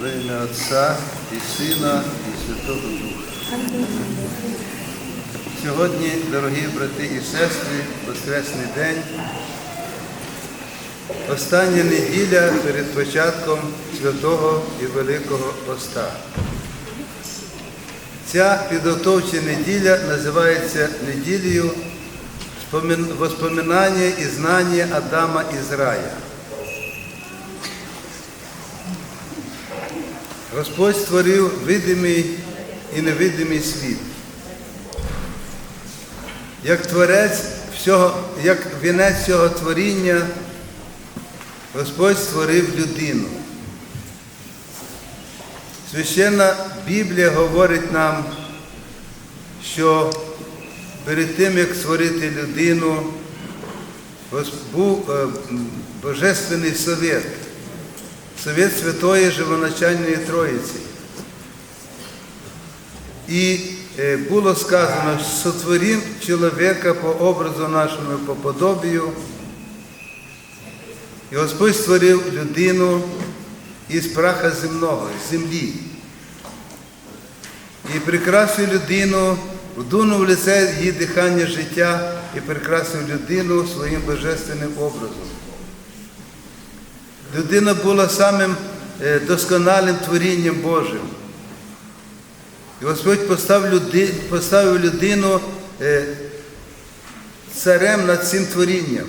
Во ім'я Отця і Сина, і Святого Духа. Сьогодні, дорогі брати і сестри, Воскресний день, остання неділя перед початком Святого і Великого Поста. Ця підготовча неділя називається неділею воспоминання і знання Адама із Господь створив видимий і невидимий світ. Як творець всього, як вінець цього творіння, Господь створив людину. Священна Біблія говорить нам, що перед тим, як створити людину, був е, Божественний совет, совет Святої Живоначальної Троїці. І е, було сказано, що сотворім чоловіка по образу нашому, по подобію. І Господь створив людину із праха земного, з землі. І прикрасив людину, вдунув в лице її дихання життя і прикрасив людину своїм божественним образом. Людина була самим е, досконалим творінням Божим. І Господь поставив, люди, поставив людину е, царем над цим творінням.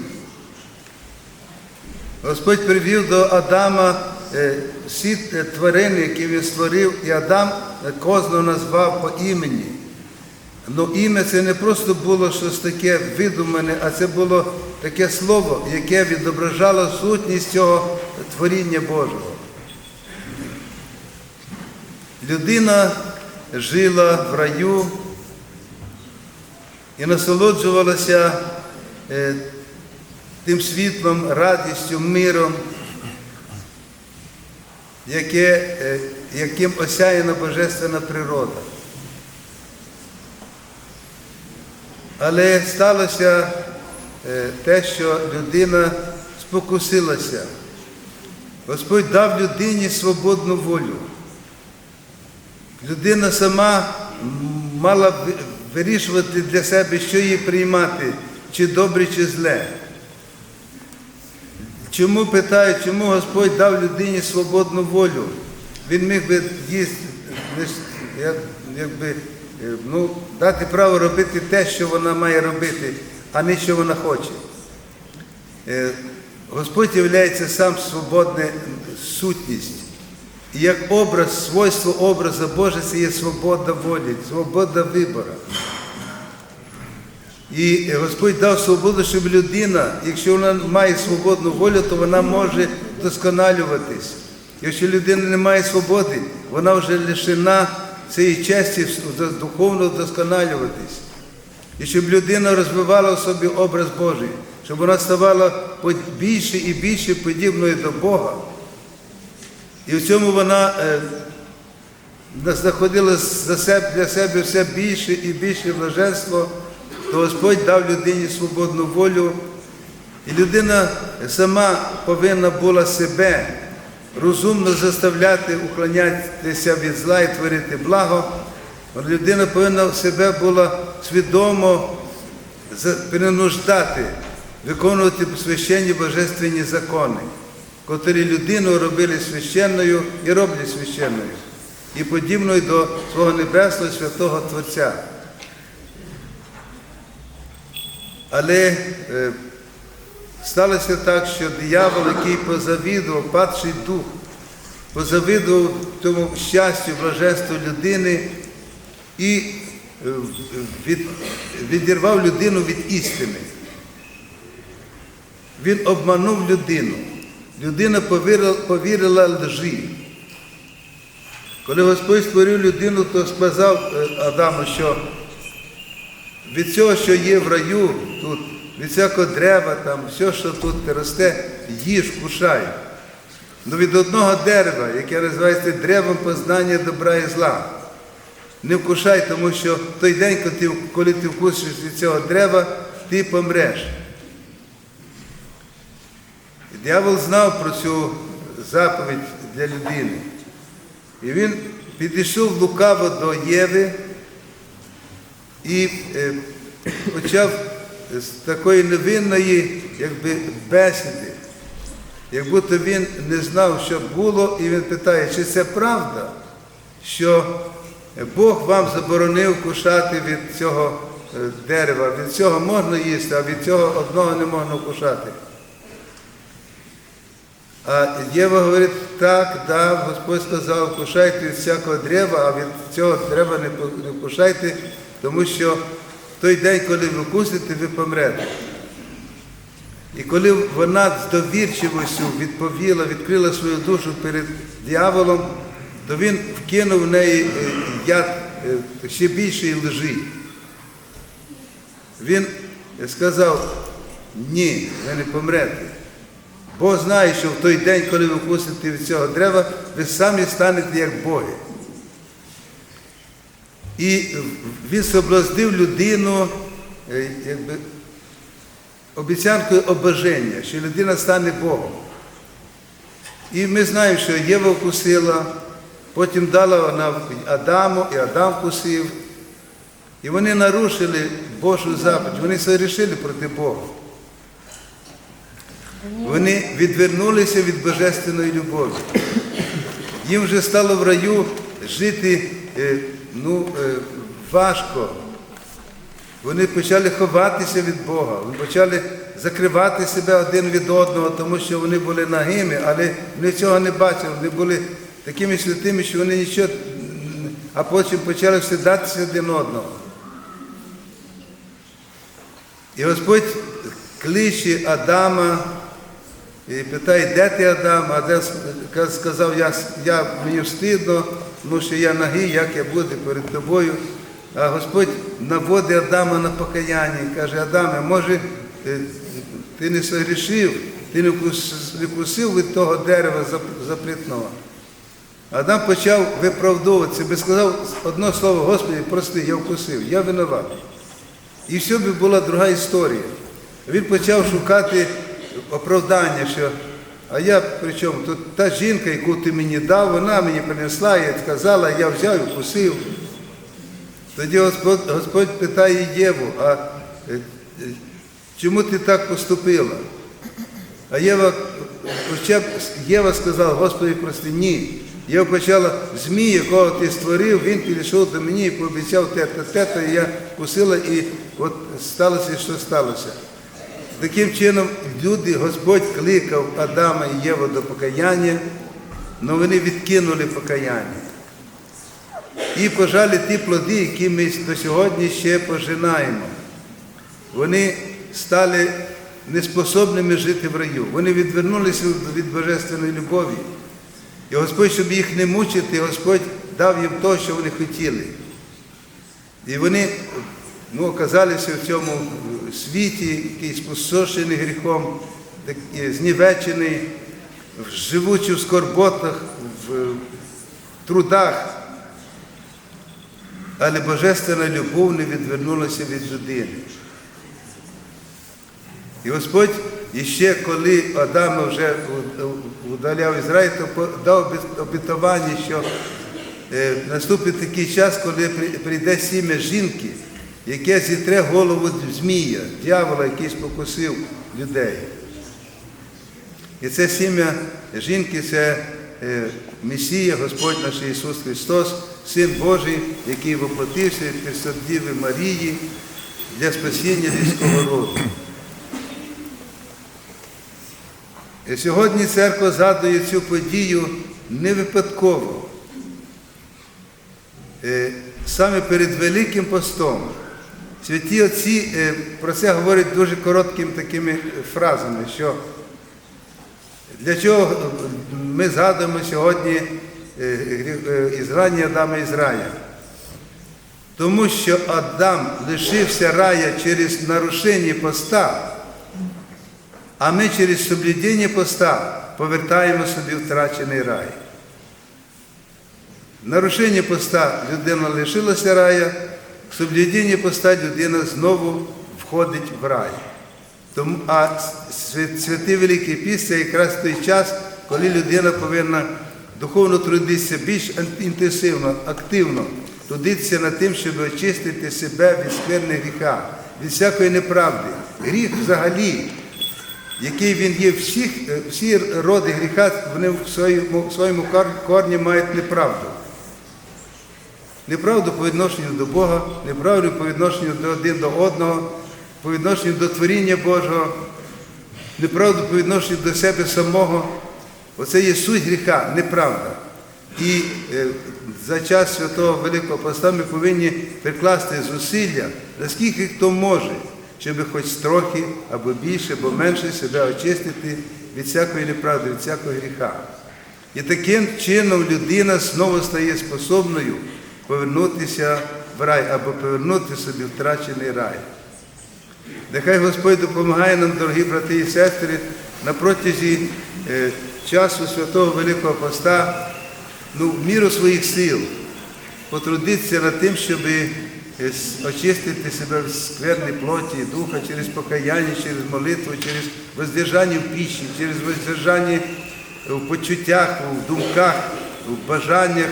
Господь привів до Адама е, всі тварини, які він створив, і Адам кожного назвав по імені. Ну ім'я це не просто було щось таке видумане, а це було таке слово, яке відображало сутність цього творіння Божого. Людина жила в раю і насолоджувалася е, тим світлом, радістю, миром, яке, е, яким осяяна божественна природа. Але сталося е, те, що людина спокусилася. Господь дав людині свободну волю. Людина сама мала вирішувати для себе, що їй приймати, чи добре, чи зле. Чому питають, чому Господь дав людині свободну волю? Він міг би їсти, якби, е, ну, дати право робити те, що вона має робити, а не що вона хоче. Господь є сам свободна сутність. І як образ, свойство образа Божа це є свобода волі, свобода вибору. І Господь дав свободу, щоб людина, якщо вона має свободну волю, то вона може досконалюватись. Якщо людина не має свободи, вона вже лишена цієї честі духовно вдосконалюватись. І щоб людина розвивала в собі образ Божий, щоб вона ставала більше і більше подібною до Бога. І в цьому вона е, знаходила для себе все більше і більше блаженство, то Господь дав людині свободну волю. І людина сама повинна була себе розумно заставляти уклонятися від зла і творити благо. Людина повинна себе була свідомо принуждати, виконувати священні божественні закони, котрі людину робили священною і роблять священною, і подібною до свого небесного святого Творця. Але е, сталося так, що диявол, який позавідував, падший дух, позавидував тому щастю, блаженству людини і е, від, відірвав людину від істини. Він обманув людину. Людина повірила, повірила лжі. Коли Господь створив людину, то сказав е, Адаму, що від цього, що є в раю, тут, від всякого дерева, там, все, що тут росте, їж, кушай. Ну від одного дерева, яке називається древом познання добра і зла. Не вкушай, тому що той день, коли ти вкусиш від цього дерева, ти помреш. І диявол знав про цю заповідь для людини. І він підійшов лукаво до Єви і е, почав з такої невинної якби, бесіди, як будто він не знав, що було, і він питає, чи це правда, що Бог вам заборонив кушати від цього е, дерева, від цього можна їсти, а від цього одного не можна кушати. А Єва говорить, так, да, Господь сказав, кушайте від всякого дерева, а від цього дерева не ку- кушайте, тому що в той день, коли ви вкусите, ви помрете. І коли вона з довірчивістю відповіла, відкрила свою душу перед дьяволом, то він вкинув в неї е, яд е, ще більшої лжи. Він сказав, ні, ви не помрете. Бог знає, що в той день, коли ви вкусите від цього дерева, ви самі станете як Боги. І він соблазнив людину е, якби, обіцянкою обоження, що людина стане Богом. І ми знаємо, що Єва вкусила, потім дала вона Адаму, і Адам вкусив. І вони нарушили Божу заповідь, вони согрішили проти Бога. Вони відвернулися від божественної любові. Їм вже стало в раю жити е, ну, е, важко. Вони почали ховатися від Бога, вони почали закривати себе один від одного, тому що вони були нагими, але вони цього не бачили. Вони були такими святими, що вони нічого, а потім почали всидатися один одного. І Господь кличе Адама і питає, де ти Адам? Адам сказав, я, я, мені встидно, тому що я нагий, як я буду перед тобою. А Господь наводить Адама на покаяння і каже, Адаме, може, ти не согрішив, ти не вкусив від того дерева зап- Адам почав виправдовуватися, би сказав одне слово, Господи, прости, я вкусив, я винуватий. І все би була друга історія. Він почав шукати оправдання, що а я при чому? Тут та жінка, яку ти мені дав, вона мені принесла і сказала, я взяв і вкусив. Тоді Господь, Господь питає Єву, а е, чому ти так поступила? А Єва, Єва сказала, Господи, прости, ні. Єва почала, змій, якого ти створив, він підійшов до мені і пообіцяв те-то, те-то, і я кусила, і от сталося, що сталося. Таким чином, люди, Господь кликав Адама і Єву до покаяння, але вони відкинули покаяння. І пожали ті плоди, які ми до сьогодні ще пожинаємо. Вони стали неспособними жити в раю. Вони відвернулися від божественної любові. І Господь, щоб їх не мучити, Господь дав їм те, що вони хотіли. І вони ну, оказалися в цьому світі, який спустошений гріхом, знівечений, живучи в скорботах, в трудах. Але божественна любов не відвернулася від людини. І Господь іще коли Адама вже удаляв Ізраїль, то дав обітування, що е, наступить такий час, коли прийде сім'я жінки, яке зітре голову змія, дьявола, який спокусив людей. І це сім'я жінки, це е, Месія, Господь наш Ісус Христос, Син Божий, який воплотився від Пресвятдіви Марії для спасіння людського роду. І сьогодні церква згадує цю подію не випадково. Е, Саме перед Великим постом святі отці е, про це говорять дуже короткими такими фразами, що для чого ми згадуємо сьогодні е, гріх- е, ізгнання Адама і Ізрая? Тому що Адам лишився рая через нарушення поста, а ми через соблюдення поста повертаємо собі втрачений рай. Нарушення поста людина лишилася рая, в соблюдінні поста людина знову входить в рай. Тому, а святий Великий Піст це якраз той час, коли людина повинна духовно трудитися більш інтенсивно, активно, трудитися над тим, щоб очистити себе від скверни гріха, від всякої неправди. Гріх взагалі, який він є, всіх, всі роди гріха, вони в своєму корні мають неправду. Неправду по відношенню до Бога, неправду по відношенню до один до одного, по відношенню до творіння Божого, неправду по відношенню до себе самого. Оце є суть гріха, неправда. І е, за час святого Великого Поста ми повинні прикласти зусилля, наскільки хто може, щоб хоч трохи або більше, або менше себе очистити від всякої неправди, від всякого гріха. І таким чином людина знову стає способною повернутися в рай або повернути собі втрачений рай. Нехай Господь допомагає нам, дорогі брати і сестри, на протязі е, часу Святого Великого Поста, ну, в міру своїх сил, потрудитися над тим, щоб е, очистити себе в скверній плоті духа через покаяння, через молитву, через воздержання в піші, через воздержання в почуттях, в думках, в бажаннях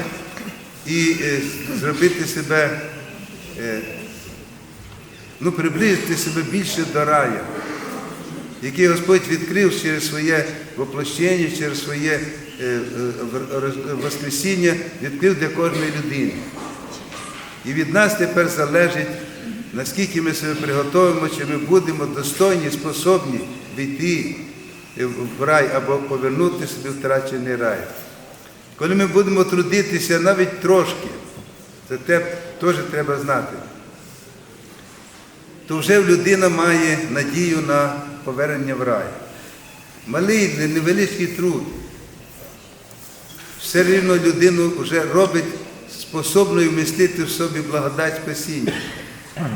і е, зробити себе е, ну, приблизити себе більше до раю, який Господь відкрив через своє воплощення, через своє е, воскресіння, відкрив для кожної людини. І від нас тепер залежить, наскільки ми себе приготуємо, чи ми будемо достойні, способні війти в рай або повернути собі втрачений рай. Коли ми будемо трудитися навіть трошки, це те теж треба знати то вже людина має надію на повернення в рай. Малий, невеличкий труд. Все рівно людину вже робить способною вмістити в собі благодать спасіння.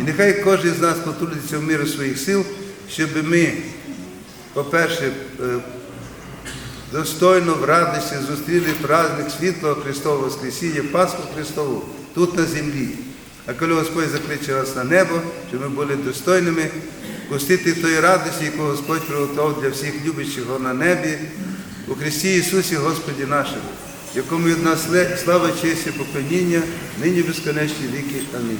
І нехай кожен з нас потрудиться в міру своїх сил, щоб ми, по-перше, е, достойно в радості зустріли праздник світлого Христового Воскресіння, Пасху Христову тут на землі. А коли Господь закличе нас на небо, щоб ми були достойними гостити тої радості, яку Господь приготував для всіх любячих його на небі, у Христі Ісусі Господі нашому, якому від нас слава, честь і поклоніння, нині безконечні віки. Амінь.